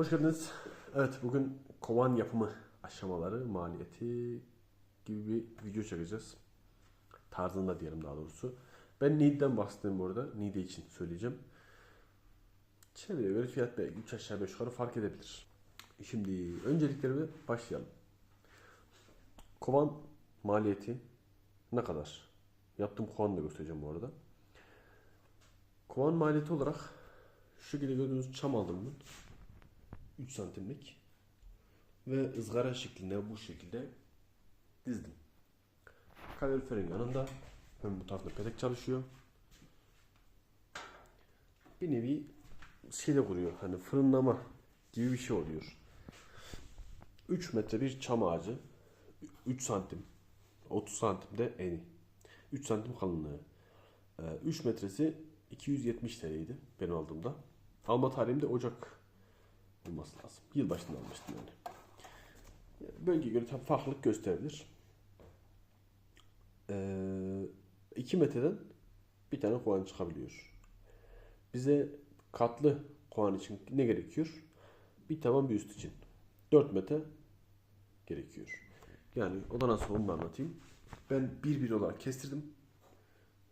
Hoş geldiniz. Evet bugün kovan yapımı aşamaları, maliyeti gibi bir video çekeceğiz. Tarzında diyelim daha doğrusu. Ben Need'den bahsettim bu arada. Need için söyleyeceğim. Çevreye göre fiyat belki 3 aşağı 5 yukarı fark edebilir. Şimdi önceliklerime başlayalım. Kovan maliyeti ne kadar? Yaptığım kovanı da göstereceğim bu arada. Kovan maliyeti olarak şu şekilde gördüğünüz çam aldım ben. 3 santimlik ve ızgara şeklinde bu şekilde dizdim. Kaloriferin yanında hem bu tarafta petek çalışıyor. Bir nevi şeyde kuruyor hani fırınlama gibi bir şey oluyor. 3 metre bir çam ağacı 3 santim 30 santim de eni 3 santim kalınlığı 3 metresi 270 TL'ydi benim aldığımda. Alma tarihim de Ocak olması lazım. Yılbaşında almıştım yani. Bölgeye göre tabii farklılık gösterebilir. 2 metreden bir tane kovan çıkabiliyor. Bize katlı kovan için ne gerekiyor? Bir taban bir üst için. 4 metre gerekiyor. Yani o da nasıl onu da anlatayım. Ben bir bir olarak kestirdim.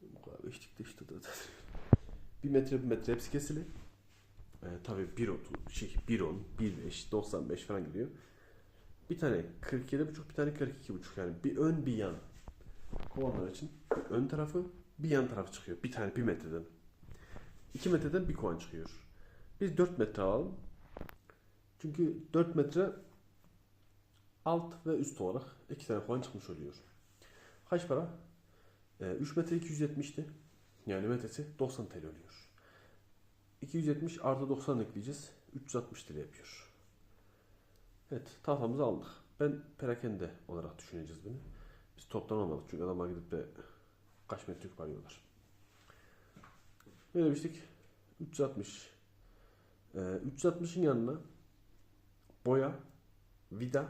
Bu kadar beşlikte işte. Bir metre bir metre hepsi kesili. Ee, tabii 1.30, şey 1.10, 1.5, 95 falan gidiyor. Bir tane 47.5, bir tane 42.5 yani bir ön bir yan. Kovanlar için ön tarafı bir yan tarafı çıkıyor. Bir tane bir metreden. 2 metreden bir kovan çıkıyor. Biz 4 metre alalım. Çünkü 4 metre alt ve üst olarak iki tane kovan çıkmış oluyor. Kaç para? Ee, 3 metre 270'ti. Yani metresi 90 TL oluyor. 270 artı 90 ekleyeceğiz. 360 lira yapıyor. Evet tahtamızı aldık. Ben perakende olarak düşüneceğiz bunu. Biz toptan almadık çünkü adamlar gidip de kaç metre yük arıyorlar. Ne demiştik? 360. Ee, 360'ın yanına boya, vida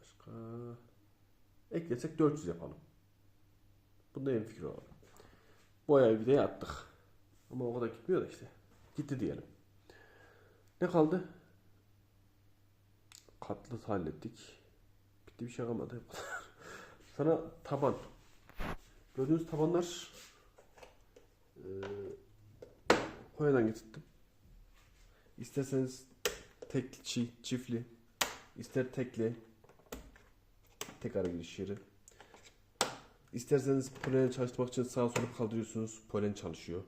başka eklesek 400 yapalım. Bunda en fikir olalım. Boya vidayı attık. Ama o kadar gitmiyor da işte. Gitti diyelim. Ne kaldı? Katlı hallettik. Bitti bir şey kalmadı. Sana taban. Gördüğünüz tabanlar eee Konya'dan getirttim. İsterseniz tek çi, çiftli, ister tekli, tek ara giriş yeri. İsterseniz polen çalıştırmak için sağa sola kaldırıyorsunuz. Polen çalışıyor.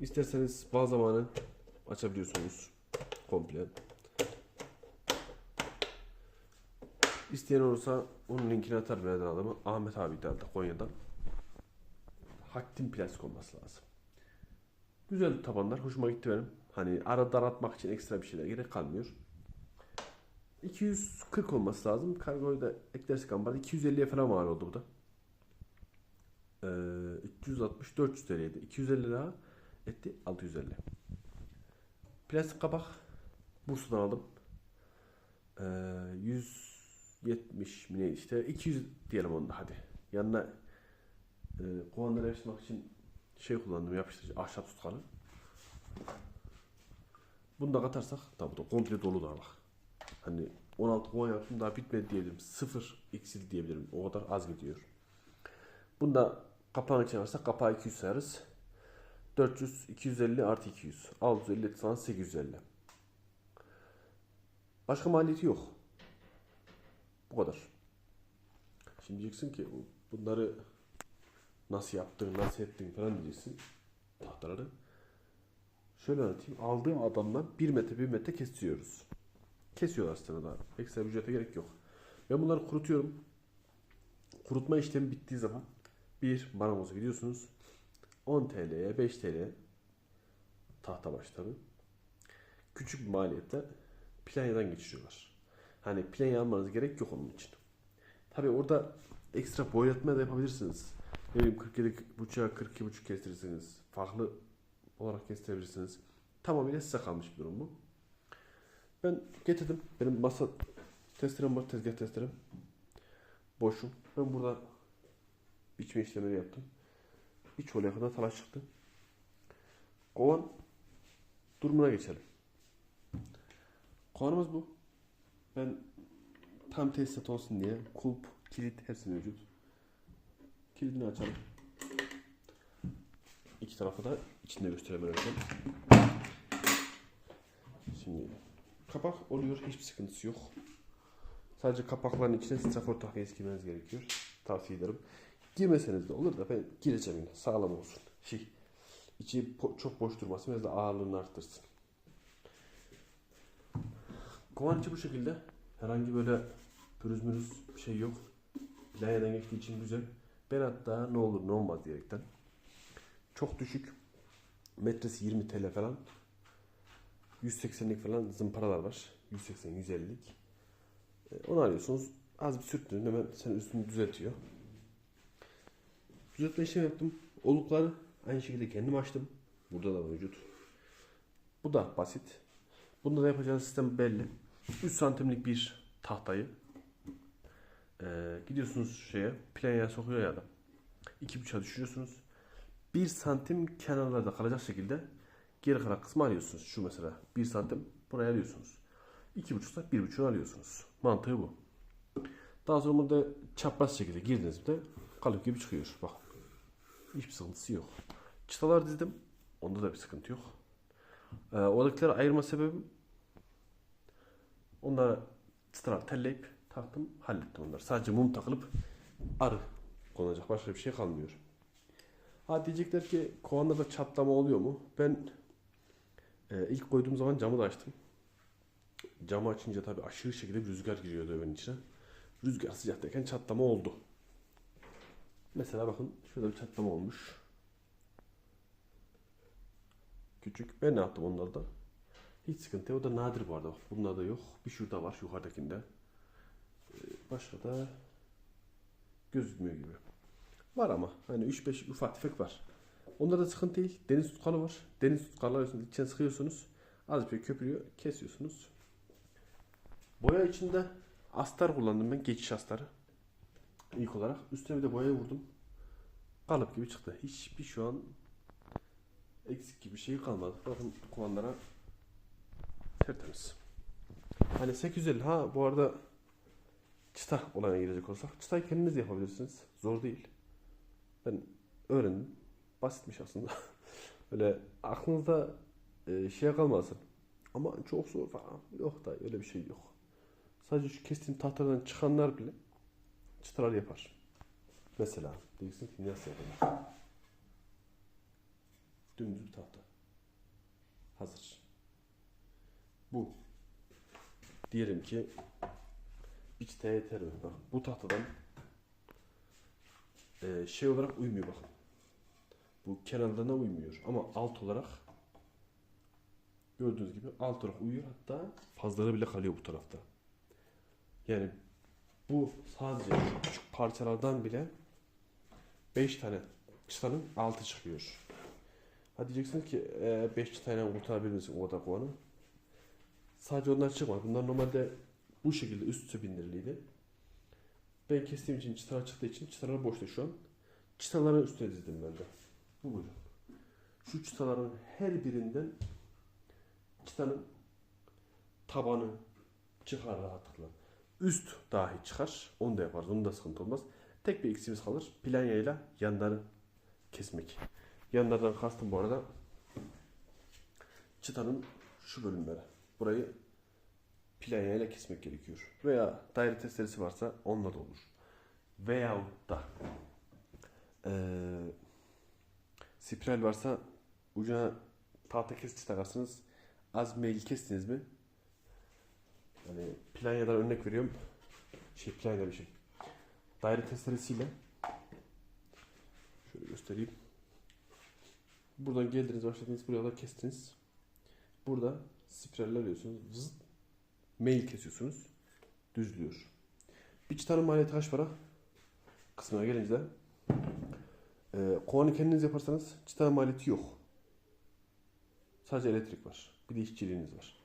İsterseniz bal zamanı açabiliyorsunuz komple. İsteyen olursa onun linkini atar verden adamı. Ahmet abi de Konya'dan. Haktin plastik olması lazım. Güzel tabanlar. Hoşuma gitti benim. Hani ara daraltmak için ekstra bir şeyler gerek kalmıyor. 240 olması lazım. Kargoyu da eklersek ambarda 250'ye falan mal oldu bu da. Ee, 360 400 TL'ydi. 250 daha etti 650. Plastik kabak Bursa'dan aldım. Ee, 170 mi işte 200 diyelim onda hadi. Yanına e, kovanları yapıştırmak için şey kullandım yapıştırıcı ahşap tutkalı. Bunu da katarsak tabi da komple dolu da bak. Hani 16 kovan yaptım daha bitmedi diyebilirim. 0 eksil diyebilirim. O kadar az gidiyor. Bunda kapağın içine varsa kapağı 200 sayarız. 400, 250 artı 200. 650 falan 850. Başka maliyeti yok. Bu kadar. Şimdi diyeceksin ki bunları nasıl yaptın, nasıl ettin falan diyeceksin. Tahtaları. Şöyle anlatayım. Aldığım adamdan 1 metre 1 metre kesiyoruz. Kesiyorlar sana da. Ekstra ücrete gerek yok. Ben bunları kurutuyorum. Kurutma işlemi bittiği zaman bir marangoz'a gidiyorsunuz. 10 TL'ye 5 TL tahta başları küçük bir maliyetle planyadan geçiriyorlar. Hani planya almanız gerek yok onun için. Tabi orada ekstra boyatma da yapabilirsiniz. Ne bileyim 47 buçuğa 42 buçuk kestirirsiniz. Farklı olarak kestirebilirsiniz. Tamamıyla size kalmış bir durum bu. Ben getirdim. Benim masa testerem var, tezgah testerem. Boşum. Ben burada biçme işlemleri yaptım. Bir çoluğa kadar talaş çıktı. Kovan durumuna geçelim. Kovanımız bu. Ben tam tesisat olsun diye kulp, kilit hepsi mevcut. Kilidini açalım. İki tarafa da içinde gösterebilirim. Şimdi kapak oluyor. Hiçbir sıkıntısı yok. Sadece kapakların içine strafor takviyesi girmeniz gerekiyor. Tavsiye ederim. Girmeseniz de olur da ben gireceğim yine. Sağlam olsun. Şey, içi çok boş durmasın. Biraz da ağırlığını arttırsın. Kovan içi bu şekilde. Herhangi böyle pürüz bir şey yok. Planyadan geçtiği için güzel. Ben hatta ne olur ne olmaz diyerekten. Çok düşük. Metresi 20 TL falan. 180'lik falan zımparalar var. 180, 150'lik. E, Onu alıyorsunuz. Az bir sürttünüz hemen sen üstünü düzeltiyor. Düzeltme işlemi yaptım. Olukları aynı şekilde kendim açtım. Burada da mevcut. Bu da basit. Bunda da yapacağınız sistem belli. 3 santimlik bir tahtayı e, gidiyorsunuz şeye planyaya sokuyor ya adam. 2.5'a düşürüyorsunuz. 1 santim kenarlarda kalacak şekilde geri kalan kısmı alıyorsunuz. Şu mesela 1 santim buraya alıyorsunuz. 2.5'ta 1.5'unu alıyorsunuz. Mantığı bu. Daha sonra burada çapraz şekilde girdiğinizde kalıp gibi çıkıyor. Bak. Hiçbir sıkıntısı yok. Çıtalar dizdim. Onda da bir sıkıntı yok. Ee, oradakileri ayırma sebebim onlara çıtalar telleyip taktım hallettim onları. Sadece mum takılıp arı konacak. Başka bir şey kalmıyor. Ha diyecekler ki kovanlarda çatlama oluyor mu? Ben e, ilk koyduğum zaman camı da açtım. Camı açınca tabii aşırı şekilde bir rüzgar giriyordu evin içine. Rüzgar sıcaktayken çatlama oldu. Mesela bakın şurada bir çatlama olmuş. Küçük. Ben ne yaptım onlarda? Hiç sıkıntı yok. O da nadir bu arada. Bunda da yok. Bir şurada var yukarıdakinde. Ee, Başka da gözükmüyor gibi. Var ama hani 3-5 ufak tefek var. Onlarda sıkıntı değil. Deniz tutkalı var. Deniz tutkalı içine sıkıyorsunuz. Az bir şey köpürüyor. Kesiyorsunuz. Boya içinde astar kullandım ben. Geçiş astarı. İlk olarak. Üstüne bir de boya vurdum. Kalıp gibi çıktı. Hiçbir şu an eksik gibi şey kalmadı. Bakın kumandalara tertemiz. Hani 850 ha bu arada çıta olaya girecek olsak çıtayı kendiniz yapabilirsiniz. Zor değil. Ben öğrendim. Basitmiş aslında. Öyle aklınızda e, şey kalmasın. Ama çok zor falan. Yok da öyle bir şey yok. Sadece şu kestiğim tahtadan çıkanlar bile çıtalar yapar. Mesela diyeceksin ki nasıl yapalım? Dümdüz bir tahta. Hazır. Bu. Diyelim ki bir çıtaya yeter? Bak bu tahtadan e, şey olarak uymuyor bakın. Bu kenarlarına uymuyor. Ama alt olarak gördüğünüz gibi alt olarak uyuyor. Hatta fazlaları bile kalıyor bu tarafta. Yani bu sadece küçük parçalardan bile 5 tane çıtanın altı çıkıyor. Ha diyeceksiniz ki 5 çıtayla kurtarabilir misin o kadar kovanı? Sadece onlar çıkmadı. Bunlar normalde bu şekilde üst üste. Ben kestiğim için çıtalar çıktığı için çıtalar boşta şu an. Çıtaların üstüne dizdim ben de. Bu buydu. Şu çıtaların her birinden çıtanın tabanı çıkar rahatlıkla. Üst dahi çıkar. Onu da yaparız. Onun da sıkıntı olmaz. Tek bir eksiğimiz kalır. Planyayla yanları kesmek. Yanlardan kastım bu arada çıtanın şu bölümleri. Burayı planyayla kesmek gerekiyor. Veya daire testeresi varsa onunla da olur. Veyahut da eee spiral varsa ucuna tahta kesici takarsınız. Az meyil kestiniz mi? Yani planyadan örnek veriyorum. Şey planya bir şey. Daire testeresiyle şöyle göstereyim. Buradan geldiniz başladınız buraya da kestiniz. Burada spiraller alıyorsunuz. Zıt, mail kesiyorsunuz. Düzlüyor. Bir çıtanın maliyeti kaç para? Kısmına gelince de e, kovanı kendiniz yaparsanız çıtanın maliyeti yok. Sadece elektrik var. Bir de işçiliğiniz var.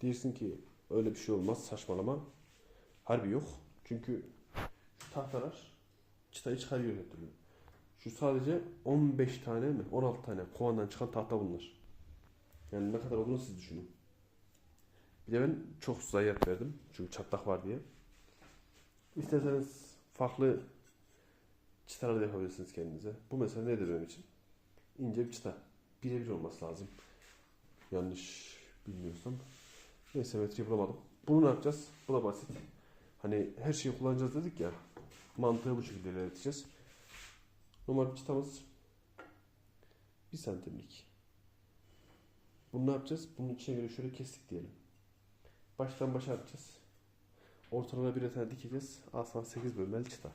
Diyorsun ki öyle bir şey olmaz saçmalama. Harbi yok. Çünkü şu tahtalar çıtayı çıkarıyor her türlü. Şu sadece 15 tane mi 16 tane kovandan çıkan tahta bunlar. Yani ne kadar olduğunu siz düşünün. Bir de ben çok zayiat verdim. Çünkü çatlak var diye. İsterseniz farklı çıtalar da yapabilirsiniz kendinize. Bu mesela nedir benim için? İnce bir çıta. Birebir olması lazım. Yanlış bilmiyorsam. Neyse metreyi bulamadım. Bunu ne yapacağız? Bu da basit. Hani her şeyi kullanacağız dedik ya. Mantığı bu şekilde ilerleteceğiz. Normal çıtamız 1 santimlik. Bunu ne yapacağız? Bunun içine göre şöyle kestik diyelim. Baştan başa atacağız. Ortalarına bir tane dikeceğiz. Al sana 8 bölmeli çıta.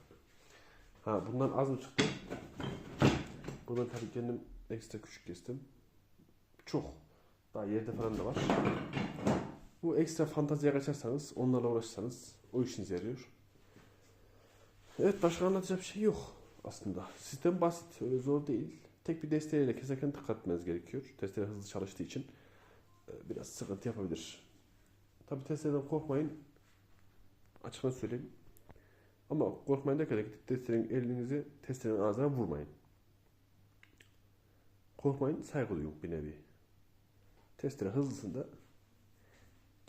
Ha bundan az mı çıktı? Buradan tabii kendim ekstra küçük kestim. Çok. Daha yerde falan da var. Bu ekstra fantaziye kaçarsanız, onlarla uğraşırsanız o işinize yarıyor. Evet başka anlatacak bir şey yok aslında. Sistem basit, öyle zor değil. Tek bir desteğiyle keserken dikkat etmeniz gerekiyor. Testere hızlı çalıştığı için e, biraz sıkıntı yapabilir. Tabi testereden korkmayın. Açıkça söyleyeyim. Ama korkmayın derken de testerin elinizi testerin ağzına vurmayın. Korkmayın, saygı duyun bir nevi. Testere hızlısında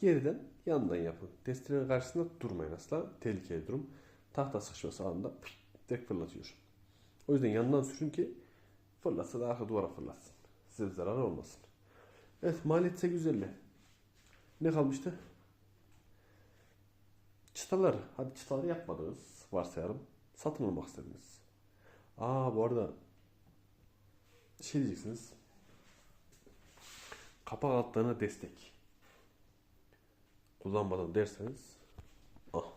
geriden yandan yapın. Testerenin karşısında durmayın asla. Tehlikeli durum. Tahta sıkışması anında tek fırlatıyor. O yüzden yandan sürün ki fırlatsa da arka duvara fırlatsın. Size bir zarar olmasın. Evet maliyet 850. Ne kalmıştı? Çıtalar. Hadi çıtaları yapmadınız varsayalım. Satın almak istediniz. Aa bu arada şey diyeceksiniz. Kapak altlarına destek. Kullanmadan derseniz ah.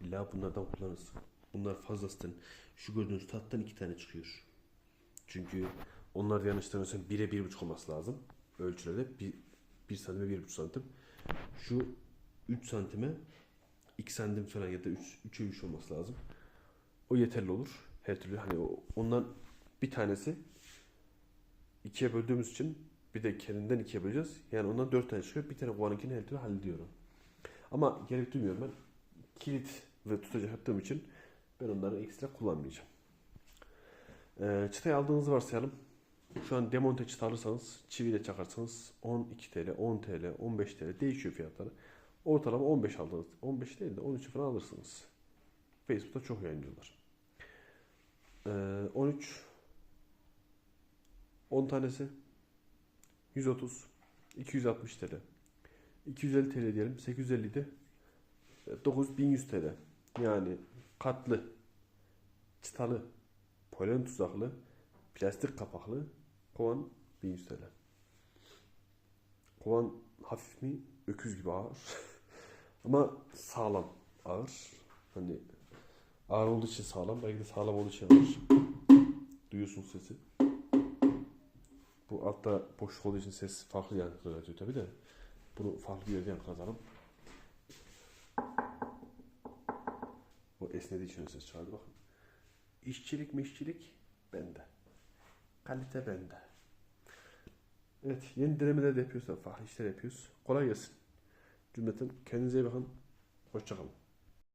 İlla bunlardan kullanırsın. Bunlar fazlasından şu gördüğünüz tattan iki tane çıkıyor. Çünkü onlar yanlışlanırsa 1'e 1,5 olması lazım. Ölçülerde 1, 1 santime 1,5 santim. Şu 3 santime 2 santim falan ya da 3, 3'e 3 olması lazım. O yeterli olur. Her türlü hani ondan bir tanesi ikiye böldüğümüz için bir de kendinden ikiye böleceğiz. Yani ondan dört tane çıkıyor. Bir tane kovanınkini her türlü hallediyorum. Ama gerek duymuyorum ben. Kilit ve tutacak yaptığım için ben onları ekstra kullanmayacağım. Ee, çıtayı aldığınızı varsayalım. Şu an demonte çıta alırsanız çiviyle çakarsanız 12 TL, 10 TL, 15 TL değişiyor fiyatları. Ortalama 15 aldınız. 15 değil de 13 falan alırsınız. Facebook'ta çok yayınlıyorlar. Ee, 13 10 tanesi 130 260 TL. 250 TL diyelim 850 de e, 9100 TL. Yani katlı çıtalı polen tuzaklı plastik kapaklı kovan 1100 TL. Kovan hafif mi? Öküz gibi ağır. Ama sağlam ağır. Hani ağır olduğu için sağlam belki de sağlam olduğu için ağır. Duyuyorsun sesi bu altta boşluk olduğu için ses farklı yankılatıyor tabi de. Bunu farklı bir yerde yankılatalım. O esnediği için ses çıkardı bakın. İşçilik mişçilik bende. Kalite bende. Evet yeni denemeler de yapıyoruz. Farklı işler yapıyoruz. Kolay gelsin. Cümleten kendinize iyi bakın. Hoşçakalın.